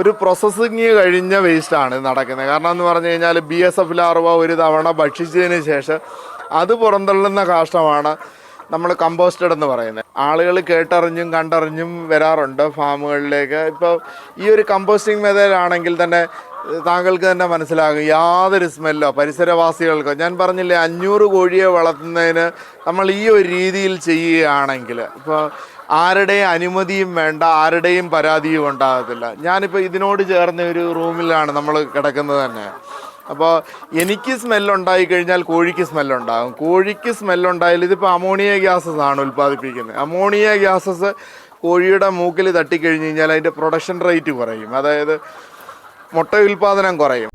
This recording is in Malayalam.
ഒരു പ്രോസസ്സിങ് കഴിഞ്ഞ വേസ്റ്റാണ് നടക്കുന്നത്. കാരണം എന്ന് പറഞ്ഞു കഴിഞ്ഞാൽ ബി എസ് എഫ് ലാർവ ഒരു തവണ ഭക്ഷിച്ചതിന് ശേഷം അത് പുറന്തള്ളുന്ന കാഷ്ടമാണ് നമ്മൾ കമ്പോസ്റ്റഡ് എന്ന് പറയുന്നത്. ആളുകൾ കേട്ടറിഞ്ഞും കണ്ടറിഞ്ഞും വരാറുണ്ട് ഫാമുകളിലേക്ക് ഇപ്പോൾ ഈ ഒരു കമ്പോസ്റ്റിംഗ് മെത്തേഡ് ആണെങ്കിൽ തന്നെ താങ്കൾക്ക് തന്നെ മനസ്സിലാകും. യാതൊരു സ്മെല്ലോ പരിസരവാസികൾക്കോ. ഞാൻ പറഞ്ഞില്ലേ അഞ്ഞൂറ് കോഴിയെ വളർത്തുന്നതിന് നമ്മൾ ഈ ഒരു രീതിയിൽ ചെയ്യുകയാണെങ്കിൽ ഇപ്പോൾ ആരുടെയും അനുമതിയും വേണ്ട ആരുടെയും പരാതിയും ഉണ്ടാകത്തില്ല. ഞാനിപ്പോൾ ഇതിനോട് ചേർന്ന ഒരു റൂമിലാണ് നമ്മൾ കിടക്കുന്നത് തന്നെ. അപ്പോൾ എനിക്ക് സ്മെല്ലുണ്ടായി കഴിഞ്ഞാൽ കോഴിക്ക് സ്മെല്ലുണ്ടാകും കോഴിക്ക് സ്മെല്ലുണ്ടായാൽ ഇതിപ്പോൾ അമോണിയ ഗ്യാസസ് ആണ് ഉൽപ്പാദിപ്പിക്കുന്നത്. അമോണിയ ഗ്യാസസ് കോഴിയുടെ മൂക്കിൽ തട്ടിക്കഴിഞ്ഞ് കഴിഞ്ഞാൽ അതിന്റെ പ്രൊഡക്ഷൻ റേറ്റ് കുറയും. അതായത് മുട്ട ഉൽപാദനം കുറയും.